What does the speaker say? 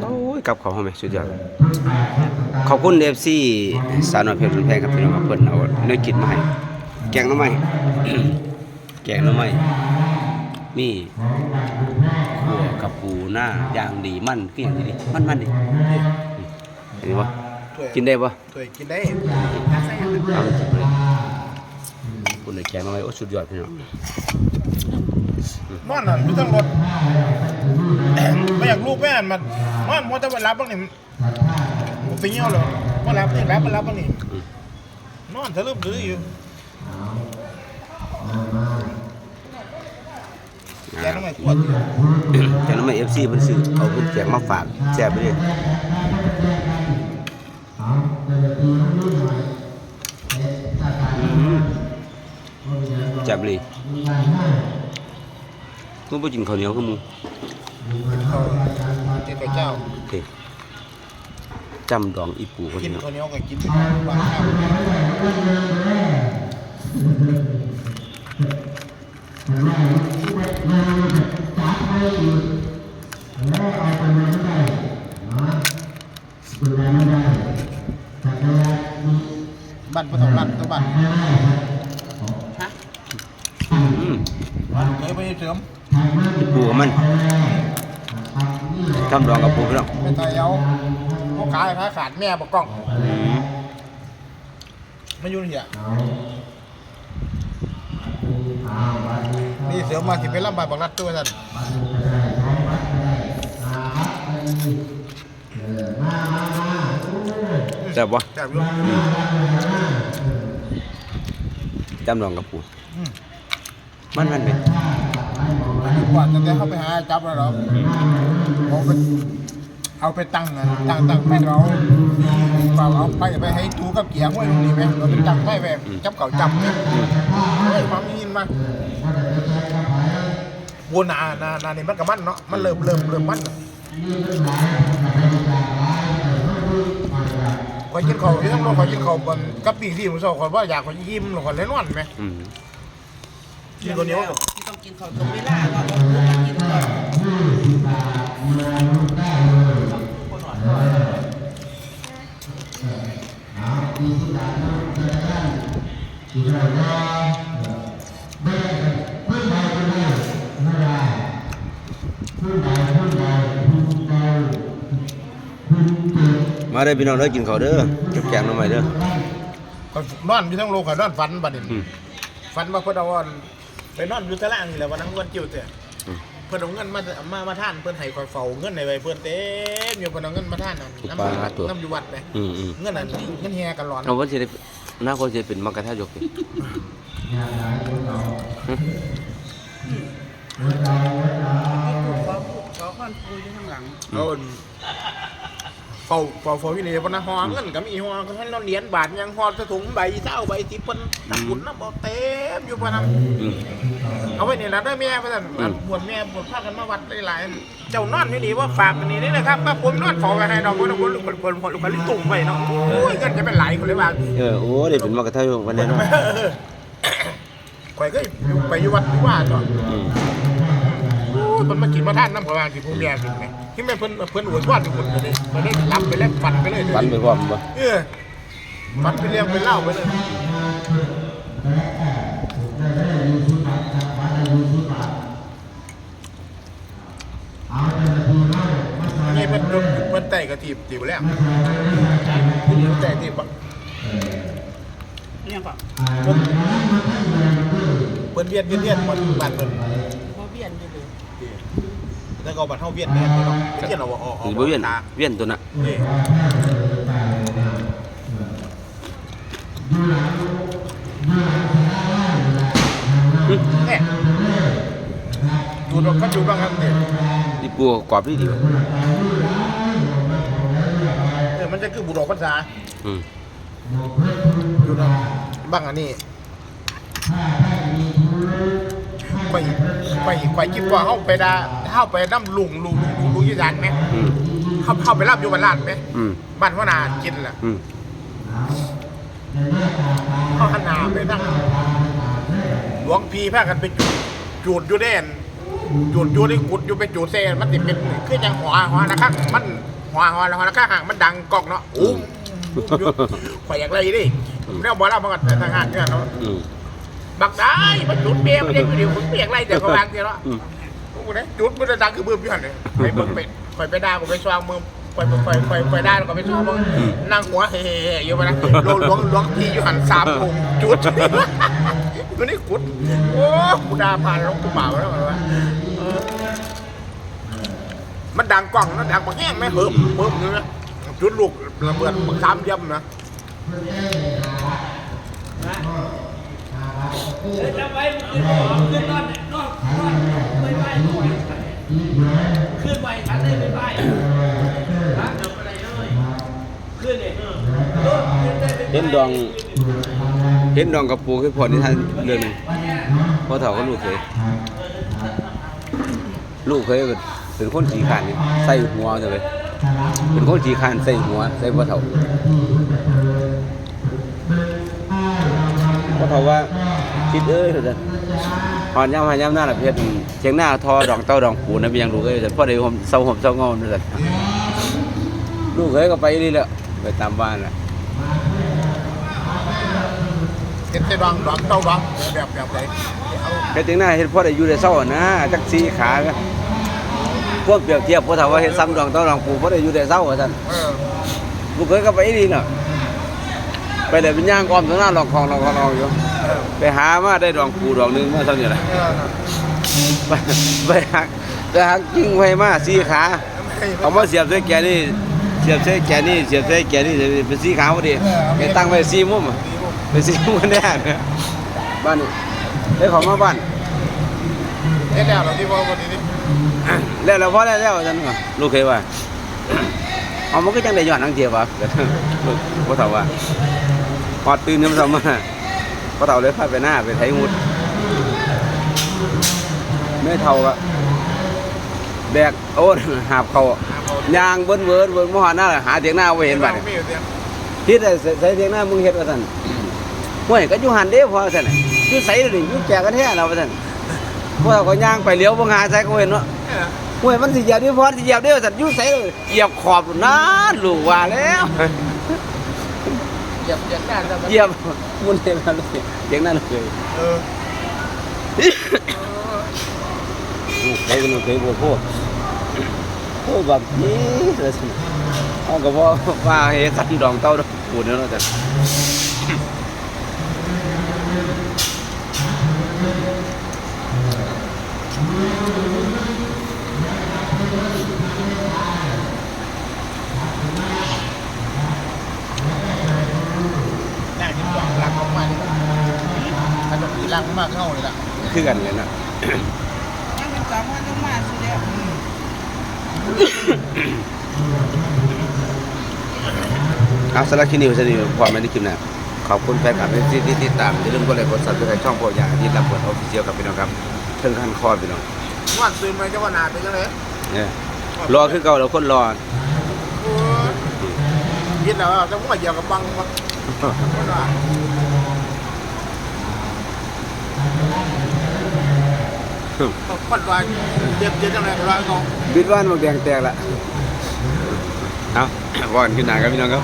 โอ้ยกับเขาวหอมไหมสุดยอดขอบคุณ FC สาวน้อยเพชรบุญแพงครับพี่น้องครับเพิ่นเอาเนื้อกินมาให้แกงหน่อไม้แกงหน่อไม้มีขัวกับปูหน้าย่างดีมันคืออย่างนี้ดิมันมันดิเห็นบ่กินได้บ่ถ้วยกินได้เอามากินเลยคุณเลยแกงหน่อไม้โอ้สุดยอดพี่น้อง นอนน่ะไม่ต้องรถไม่อยากลูกแม่มันมันมอแต่วันรับบ้างนี่มันฟิ้งเอเลยมารับนี่รับมารับบ้างนี่นอนทะลึ่งดื้ออยู่แกน้ำไม่ขวดอยแกน่อไม้ FC เพิ่นซื้อเอาเพิ่นแกมาฝากแซ่บไปเลยอืมแซ่บเลย มึงบ่กินข้าวเหนียวคือหมึงเขากินข้าวเจ้าเด้จำดองอีปูคนกินนี้ข้าวเหนียวก็กินบ้านข้าวบ้านปฐมรัตน์ตัวบ้านอืมเคยไปเสริมอี ปูกับมันจำดองกับปูพี่น้องไปต่อยเอาพวกขายค้าขาดแม่บอกกล้องอืมไม่ยุ่งเหี้ยนี่เสริมมาสิเป็นลำบากบักรัดตัวท่านแซ่บบ่แซ่บอยู่จำดองกับปูอืมมันมันไหมก ว่าจะได้เข้าไปหาจับแล้วหรอเอาไปเอาไปตั้งนะตั้งตั้งไปเราเปล่าเอาไปไปให้ตูกับเกียร์ห้วยนี่ไหมเราไปตั้งไปแบบจับเก่าจับเนี่ยเฮ้ยความยินมาวัวนานานานี่มันกับมันเนาะมันเริ่มเริ่มเริ่มมันขอยกินข้าวที่ต้องรอขอยกินข้าวบนกับปีที่ผมชอบขอยว่าอยากขอยยิ้มหรอกขอยเล่นนอนไหมอืมกินคนเดียวที่ต้อง กินข้าวตรงเวลาก็ต้องกินก่อนมาเด้พี่น้องเด้กินข้าวเด้อเก็บแกงหน่อไม้เด้อข่อยนอนอยู่ทั้งโลกข่อนอนฝันบัดนี้ฝันว่าเพิ่นเอาอัน ไปนอนอยู่ตารางนี่แหละวันนั้นวันจิ้วเตะอืม เพิ่นเอาเงินมามามาท่านเพิ่นให้ข่อยเฝ้าเงินในไว้เพิ่นเต็มอยู่เพิ่นเอาเงินมาท่านนั่นน้ำอยู่วัดน้ำอยู่วัดไปอืมอืมเงินนั่นเงินแฮกันร้อนเอาว่าสิได้หน้าคนสิเป็นมังกรทายกดิขอพูดขอคอนปูอยู่ข้างหลังเอาอัน เฝ้าเฝ้าเฝ้าอยู่นี่เพิ่นนะฮอเงินก็มีฮอก็ให้เราเหรียญบาทยังฮอสะถุงใบเศร้าใบสิเพิ่นตะกุนน้ำบ่เต็มอยู่เพิ่นน่ะอืมเอาไว้นี่ละเด้อแม่เพิ่นน่ะบวชแม่บวชพากันมาวัดหลายๆเจ้านอนอยู่นี่ว่าฝากกันนี่นี่นะครับว่าผมนอนเฝ้าไว้ให้ดอกคนคนคนคนคนคนตุ่มไว้เนาะโอ้ยเงินจะเป็นหลายคนเลยว่าเออโอ้ได้เป็นมังกรทายกวันนี้เนาะข่อยก็อยู่ไปอยู่วัดที่ว่าเนาะอืมโอ้ยมันมากินมาท่านน้ำกว่าที่ผู้เมียกินไง ที่แม่เพิ่นเพิ่นอวดว่าทุกคนเลยมันได้รับไปแล้วฟันไปเลยฝันไปพร้อมบ่เออฟันไปเลี้ยงไปเล่าไปเลยนี่เพิ่นเพิ่นไต่กระถีบถีบแล้วเพิ่นไต่ถีบบักเนี่ยก่อนเพิ่นเพิ่นเวียนเวียนเวียนมันบ้านเพิ่น พอเบียนอยู่ดู แล้วก็บัดเฮาเวียนแม่นเนาะเวียนเอาออกออกสิบ่เวียนตาเวียนตัวน่ะนี่เนี่ยดูดอกก็ดูบ้างครับเนี่ยอีปูกรอบดีดีว่ะเออมันจะคือบุดอกภาษาอืมดูดอกบ้างอันนี้ไป ไปไปคิดว่าเข้าไปดาเข้าไปน้ำลุงลุงลุงลุงลุงยี่สานไหมอืมเข้าเข้าไปรับอยู่บ้านลาดไหมอืมบ้านพ่อนากินแหละอืมเข้าขนาไปนั่งหลวงพีพากันไปจูดจูดอยู่แดนจุดอยู่ในกุดอยู่เป็นจุดเซ่มันติเป็นคือจังหัวหัวนะครับมันหัวหัวหัวนะครับห่างมันดังกอกเนาะอู้ข่อยอยากไรดิแล้วบอกแล้วมันก็ทางงานเนี่ยเนาะ อืม บักได้มันจุดเบียร์มันยังอยู่เดียวผมเบียกไรแต่ก็วางเดียวเนาะอืมโอ้โหเนี่ยจุดมันจะดังคือเบื่อพี่หันเลยไปเบิ่งเป็ดข่อยไปด่าผมไปชวางมือข่อยข่อยข่อยข่อยด่าแล้วก็ไปชวางมือนั่งหัวเฮ่ๆอยู่ไปนะหลวงหลวงหลวงพี่อยู่หันสามองค์จุดมันนี่กุดโอ้กูด่าผ่านหลวงกูเปล่าแล้วมันวะเออมันดังกล้องนะดังบางแง่งไหมเฮิมเฮิมเลยนะจุดลูกระเบิดบักสามเยี่ยมนะ จะไปขึ้นนอนนอนนอนไปไปขึ้นไปทันเลยไปไปรักเดี๋ยวไปเลยขึ้นเลยเห็นดองเห็นดองกับปูคือพอที่ท่านเรื่องหนึงพ่อเฒ่าก็ลูกเคยลูกเคยเป็นคนขี้ขานใส่หัวจังเลยเป็นคนขี้ขานใส่หัวใส่พ่อเฒ่าพ่อเฒ่าว่า คิดเอ้ยเถอะหอนย่ำหาย่ำหน้าละเพียรเชียงหน้าทอดองเต้าดองปูนะเป็นยังลูกเอ้ยแต่พ่อเดี๋ยวผมเศร้าผมเศร้างอมเลยลูกเคยก็ไปนี่แหละไปตามบ้านน่ะเห็นแต่ดองดองเต้าดองแบบแบบไหนเอาเฮ็ดจังหน้าเฮ็ดพ่อได้อยู่ได้เศร้านะจักสีขาพวกเปรียบเทียบพ่อถามว่าเฮ็ดซ้ำดองต้องดองปูพ่อได้อยู่ได้เศร้าว่าซั่นลูกเคยก็ไปนี่น่ะ ไปเลยเป็นย่างอ้อมตรงหน้าลองคลองลองคลองลองอยู่เออไปหามาได้ดองปูดอกหนึงมาเท่านี้แหละเออไปไปหักไปหักกิ้งไว้มาสีขาเอามาเสียบใส่แกนี่เสียบใส่แกนี่เสียบใส่แกนี่เป็นสีขาวพอดีไปตั้งไว้สีมุมอะเป็นสีมุมแน่เนี่ยบ้านนี่ได้ของมาบ้านเห็นแล้วเราที่ว่าวันนี้นี่แล้วเราพอแล้วแล้วจังว่าลูกเคยว่าเอามันก็จังได้ย้อนทั้งเทียบวะลูกพ่อเฒ่าว่า พอตื่นขึ้นมามาพอเฒ่าเลยพาไปหน้าไปไถงุดแม่เฒ่าก็แบกโอ้หาบเขายางเบิ้นเวิร์นเวิร์นมหาหน้าหาเถียงหน้าไว้เห็นบัดนี้ไม่อยู่เตียงคิดใส่เถียงหน้ามึงเฮ็ดว่าซั่นห้วยก็อยู่หันเด้พอซั่นน่ะอยู่ไสเลยอยู่แจกกันแท้แล้วว่าซั่นพ่อเฒ่าก็ย่างไปเลี้ยวบ่หาใส่ก็เห็นเนาห่วยมันสิเหยียบดิพอสิเหยียบเด้อสัตว์อยู่ไสเลยเหยียบขอบนั่นลูกว่าแล้ว เหยียบเหยียบหน้าจะเหยียบมุนเต็มเลยเสียงนั่นเลยเออลูกเคยกันลูกเคยบ่พูดโอ้แบบนี้เลยสิเอาก็บ่ว่าเฮ็ดสันดองเต้าดอกปูนเนาะแต่ หน้าที่สองลังออกมานี่ขน มอีลังมากเข้าเลยล่ะคือกันเลยนะยังเป็นสองวันต้องมาสุดแล้วเอาสำหรับคลิปนี้สนิทพอไม่ได้คลิปหนะขอบคุณแฟนคลับที่ที่ติดตามอย่าลืมกดไลค์กดซับสไครต์ช่องโปรยาที่รับบทออฟฟิเชียลกับพี่น้องครับเพิ่งขั้นคอพี่น้องวันซื้อมาจะว่านาเป็นยังไงเนี่ยรอคือเก่าแล้วคนรอคิดแล้วจะว่าเหยียบกับบังวะว่า ปัดว่าเจ็บเจ็บจังเลยร้อยกองบิดว่านหมวกแดงแตกละเอาว่ากันขึ้นหนาครับพี่น้องครับ